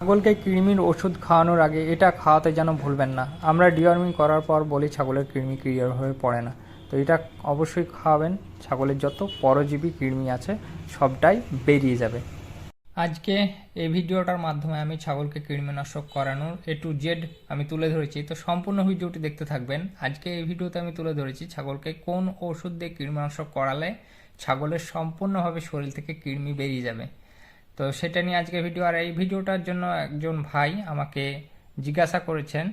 ছাগলকে কৃমির ওষুধ খাওয়ানোর আগে এটা খাওয়াতে যেন ভুলবেন না। আমরা ডিওয়ার্মিং করার পর বলি ছাগলের কৃমি ক্লিয়ার হয়ে পড়ে না। তো এটা অবশ্যই খাওয়াবেন। ছাগলের যত পরজীবী কৃমি আছে, সবটাই বেরিয়ে যাবে। আজকে এই ভিডিওটার মাধ্যমে আমি ছাগলকে কৃমিনাশক করানোর এ টু জেড আমি তুলে ধরেছি। তো সম্পূর্ণ ভিডিওটি দেখতে থাকবেন। আজকে এই ভিডিওতে আমি তুলে ধরেছি ছাগলকে কোন ওষুধ দিয়ে কৃমিনাশক করালে ছাগলের সম্পূর্ণভাবে শরীর থেকে কৃমি বেরিয়ে যাবে। তো সেটা নিয়ে আজকে ভিডিও আর এই ভিডিওটার জন্য একজন ভাই আমাকে জিজ্ঞাসা করেছেন,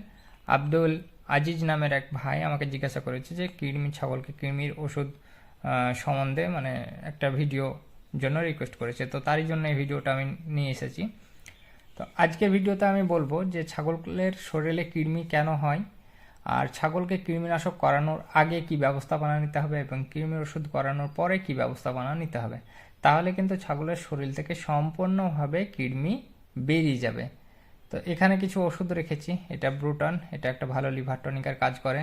আব্দুল আজিজ নামের এক ভাই আমাকে জিজ্ঞাসা করেছে যে কৃমি ছাগলকে কৃমির ওষুধ সম্বন্ধে মানে একটা ভিডিও জন্য রিকোয়েস্ট করেছে। তো তারই জন্য এই ভিডিওটা আমি নিয়ে এসেছি। তো আজকের ভিডিওতে আমি বলব যে ছাগলের শরীরে কৃমি কেন হয়, আর ছাগলকে কৃমিনাশক করানোর আগে কি ব্যবস্থাপনা নিতে হবে এবং কৃমির ওষুধ করানোর পরে কি ব্যবস্থাপনা নিতে হবে। তাহলে কিন্তু ছাগলের শরীর থেকে সম্পূর্ণভাবে কৃমি বেরিয়ে যাবে। তো এখানে কিছু ওষুধ রেখেছি। এটা ব্রুটন, এটা একটা ভালো লিভার টনিকের কাজ করে।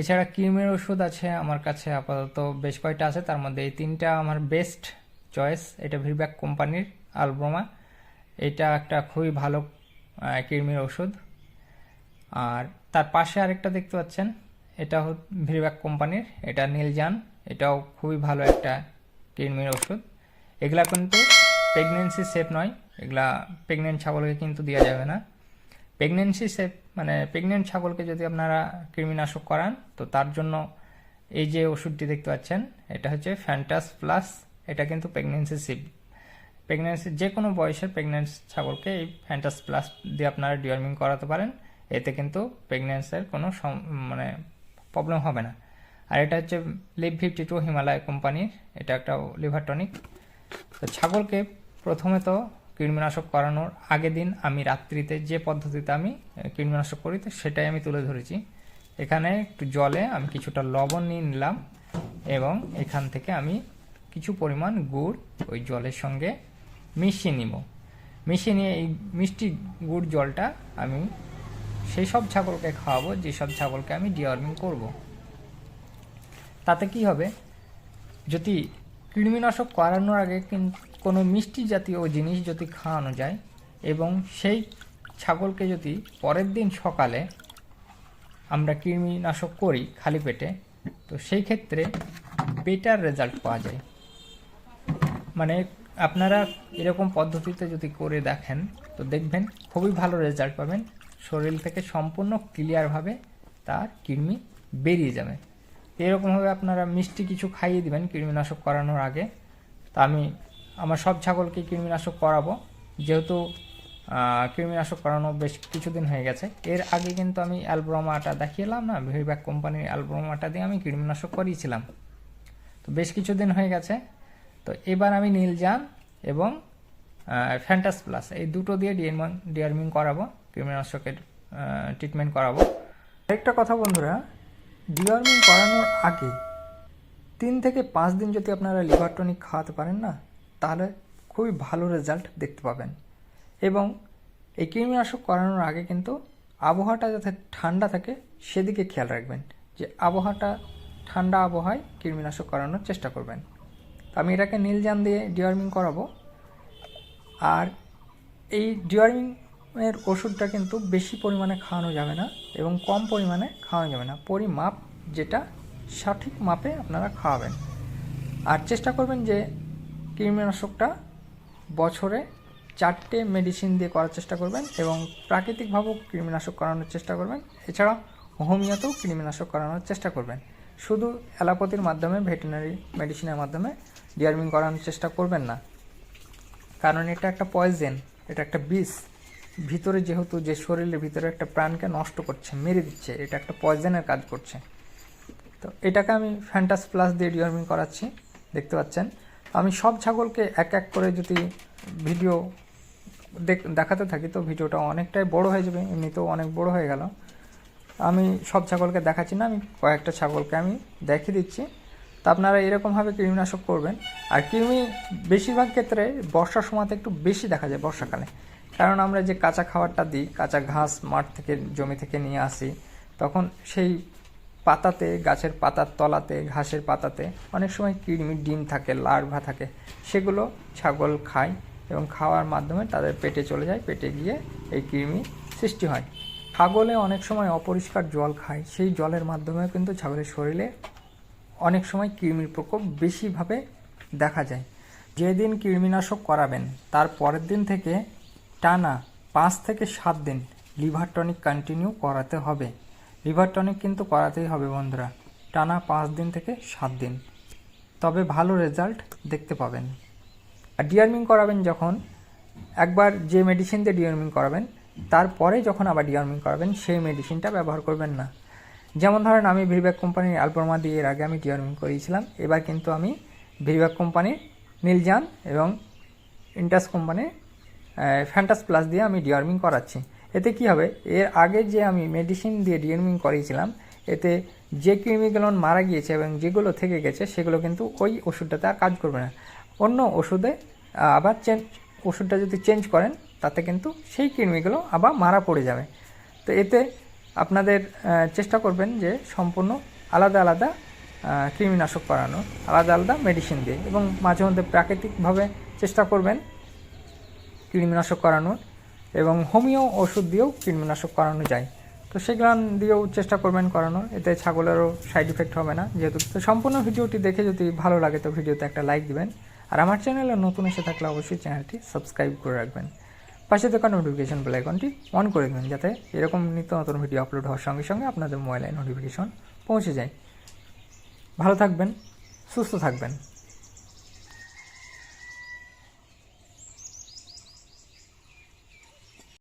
এছাড়া কৃমির ওষুধ আছে আমার কাছে আপাতত, বেশ কয়টা আছে, তার মধ্যে এই তিনটা আমার বেস্ট চয়েস এটা ভিরব্যাক কোম্পানির আলব্রোমা এটা একটা খুবই ভালো কৃমির ওষুধ। আর তার পাশে আরেকটা দেখতে পাচ্ছেন, এটা ভিরব্যাক কোম্পানির, এটা নীলজান এটাও খুবই ভালো একটা কৃমির ওষুধ। এগুলা কিন্তু প্রেগনেন্সি সেফ নয়। এগুলা প্রেগনেন্ট ছাগলকে কিন্তু দেওয়া যাবে না। প্রেগনেন্সি সেফ মানে প্রেগনেন্ট ছাগলকে যদি আপনারা কৃমিনাশক করান, তো তার জন্য এই যে ওষুধটি দেখতে পাচ্ছেন, এটা হচ্ছে ফ্যান্টাস প্লাস এটা কিন্তু প্রেগনেন্সি সেফ প্রেগনেন্সি যে কোনো বয়সের প্রেগনেন্ট ছাগলকে এই ফ্যান্টাস প্লাস দিয়ে আপনারা ডিওয়ার্মিং করাতে পারেন। এতে কিন্তু প্রেগনেন্সির কোনো মানে প্রবলেম হবে না। আর এটা হচ্ছে লিভ ফিফটি টু হিমালয় কোম্পানির এটা একটা লিভার টনিক তো ছাগলকে প্রথমে তো কৃমিনাশক করানোর আগের দিন আমি রাত্রিতে যে পদ্ধতিতে আমি আহ, কৃমিনাশক করি তো সেটাই আমি তুলে ধরেছি। এখানে একটু জলে আমি কিছুটা লবণ নিয়ে নিলাম এবং এখান থেকে আমি কিছু পরিমাণ গুড় ওই জলের সঙ্গে মিশিয়ে নিব। মিশিয়ে নিয়ে এই মিষ্টি গুড় জলটা আমি সেই সব ছাগলকে খাওয়াবো যেসব ছাগলকে আমি ডিওয়ার্মিং করব। তাতে কি হবে? যদি কৃমিনাশক করানোর আগে কিন- মিষ্টি জাতীয় জিনিস যদি খাওয়ানো যায় এবং সেই ছাগলকে যদি পরের দিন সকালে আমরা কৃমিনাশক করি খালি পেটে, তো সেই ক্ষেত্রে বেটার রেজাল্ট পাওয়া যায়। মানে আপনারা এরকম পদ্ধতিতে যদি করে দেখেন, তো দেখবেন খুবই ভালো রেজাল্ট পাবেন, শরীর থেকে সম্পূর্ণ ক্লিয়ারভাবে তার কৃমি বেরিয়ে যাবে। এরকমভাবে আপনারা মিষ্টি কিছু খাইয়ে দিবেন কৃমিনাশক করানোর আগে। তা আমি আমার সব ছাগলকে কৃমিনাশক করাবো। যেহেতু কৃমিনাশক করানো বেশ কিছুদিন হয়ে গেছে। এর আগে কিন্তু আমি অ্যালব্রোমাটা দেখিয়েলাম না? ভিরব্যাক কোম্পানির অ্যালব্রোমাটা দিয়ে আমি কৃমিনাশক করিয়েছিলাম। তো বেশ কিছুদিন হয়ে গেছে। তো এবার আমি নীলজান এবং ফ্যান্টাস প্লাস এই দুটো দিয়ে ডিয়ারমিং ডিয়ারমিং করাবো। কৃমিনাশকের ট্রিটমেন্ট করাবো। আরেকটা কথা বন্ধুরা ডিওয়ার্মিং করানোর আগে তিন থেকে পাঁচ দিন যদি আপনারা লিভার টনিক খাওয়াতে পারেন না, তাহলে খুবই ভালো রেজাল্ট দেখতে পাবেন। এবং এই কৃমিনাশক করানোর আগে কিন্তু আবহাওয়াটা যাতে ঠান্ডা থাকে, সেদিকে খেয়াল রাখবেন যে আবহাওয়াটা ঠান্ডা আবহাওয়ায় কৃমিনাশক করানোর চেষ্টা করবেন। আমি এটাকে নীল নীলজান দিয়ে ডিওয়ার্মিং করাবো। আর এই ডিওয়ার্মিং এর ওষুধটা কিন্তু বেশি পরিমাণে খাওয়ানো যাবে না এবং কম পরিমাণে খাওয়ানো যাবে না। পরিমাপ যেটা সঠিক মাপে আপনারা খাওয়াবেন। আর চেষ্টা করবেন যে কৃমিনাশকটা বছরে চারটে মেডিসিন দিয়ে করার চেষ্টা করবেন এবং প্রাকৃতিকভাবেও কৃমিনাশক করানোর চেষ্টা করবেন। এছাড়া হোমিওতেও কৃমিনাশক করানোর চেষ্টা করবেন। শুধু অ্যালোপ্যাথির মাধ্যমে ভেটেরিনারি মেডিসিনের মাধ্যমে ডিয়ার্মিং করানোর চেষ্টা করবেন না। কারণ এটা একটা পয়জেন এটা একটা বিষ। ভিতরে যেহেতু যে শরীরের ভিতরে একটা প্রাণকে নষ্ট করছে, মেরে দিচ্ছে, এটা একটা পয়জেনের কাজ করছে। তো এটাকে আমি ফ্যান্টাস প্লাস দিয়ে ডিওয়ার্মিং করাচ্ছি, দেখতে পাচ্ছেন। আমি সব ছাগলকে এক এক করে যদি ভিডিও দেখ- দেখাতে থাকি, তো ভিডিওটা অনেকটাই বড় হয়ে যাবে, এমনিতেও অনেক বড় হয়ে গেল। আমি সব ছাগলকে দেখাচ্ছি না, আমি কয়েকটা ছাগলকে আমি দেখিয়ে দিচ্ছি। তা আপনারা এরকমভাবে কৃমিনাশক করবেন। আর কৃমি বেশিরভাগ ক্ষেত্রে বর্ষার সময়তে একটু বেশি দেখা যায়, বর্ষাকালে। কারণ আমরা যে কাঁচা খাবারটা দিই, কাঁচা ঘাস মাঠ থেকে, জমি থেকে নিয়ে আসি, তখন সেই পাতাতে, গাছের পাতার তলাতে, ঘাসের পাতাতে অনেক সময় কৃমি ডিম থাকে, লার্ভা থাকে, সেগুলো ছাগল খায় এবং খাওয়ার মাধ্যমে তাদের পেটে চলে যায়, পেটে গিয়ে এই কৃমি সৃষ্টি হয়। ছাগলে অনেক সময় অপরিষ্কার জল খায়, সেই জলের মাধ্যমে কিন্তু ছাগলের শরীরে অনেক সময় কৃমির প্রকোপ বেশিভাবে দেখা যায়। যেদিন কৃমিনাশক করাবেন, তার পরের দিন থেকে টানা পাঁচ থেকে সাত দিন লিভার টনিক কন্টিনিউ করাতে হবে। লিভার টনিক কিন্তু করাতেই হবে বন্ধুরা, টানা পাঁচ দিন থেকে সাত দিন। তবে ভালো রেজাল্ট দেখতে পাবেন। আর ডিয়ার্মিং করাবেন যখন, একবার যে মেডিসিন দিয়ে ডিয়ার্মিং করাবেন, তারপরে যখন আবার ডিয়ার্মিং করাবেন, সেই মেডিসিনটা ব্যবহার করবেন না। যেমন ধরেন আমি ভিরব্যাক কোম্পানির অ্যালপোমা দিয়ে এর আগে আমি ডিয়ার্মিং করিয়েছিলাম, এবার কিন্তু আমি ভিরব্যাক কোম্পানির নীলজান এবং ইন্টাস কোম্পানির ফ্যান্টাস প্লাস দিয়ে আমি ডিয়ার্মিং করাচ্ছি। এতে কি হবে? এর আগে যে আমি মেডিসিন দিয়ে ডিয়ার্মিং করিয়েছিলাম, এতে যে কৃমিগুলো মারা গিয়েছে এবং যেগুলো থেকে গেছে, সেগুলো কিন্তু ওই ওষুধটাতে আর কাজ করবে না। অন্য ওষুধে আবার চেঞ্জ, ওষুধটা যদি চেঞ্জ করেন, তাতে কিন্তু সেই কৃমিগুলো আবার মারা পড়ে যাবে। তো এতে আপনাদের চেষ্টা করবেন যে সম্পূর্ণ আলাদা আলাদা কৃমিনাশক করানো আলাদা আলাদা মেডিসিন দিয়ে। এবং মাঝে মধ্যে প্রাকৃতিকভাবে চেষ্টা করবেন কৃমিনাশক করানোর এবং হোমিও ওষুধ দিয়েও কৃমিনাশক করানো যায়। তো সেগুলো দিয়েও চেষ্টা করবেন করানোর, এতে ছাগলেরও সাইড ইফেক্ট হবে না যেহেতু। তো সম্পূর্ণ ভিডিওটি দেখে যদি ভালো লাগে তো ভিডিওতে একটা লাইক দিবেন। আর আমার চ্যানেলে নতুন এসে থাকলে অবশ্যই চ্যানেলটি সাবস্ক্রাইব করে রাখবেন। পাশে থাকা নোটিফিকেশন বেল আইকনটি অন করে দেবেন যাতে এরকম নিত্য নতুন ভিডিও আপলোড হওয়ার সঙ্গে সঙ্গে আপনাদের মোবাইলে নোটিফিকেশন পৌঁছে যায়। ভালো থাকবেন, সুস্থ থাকবেন।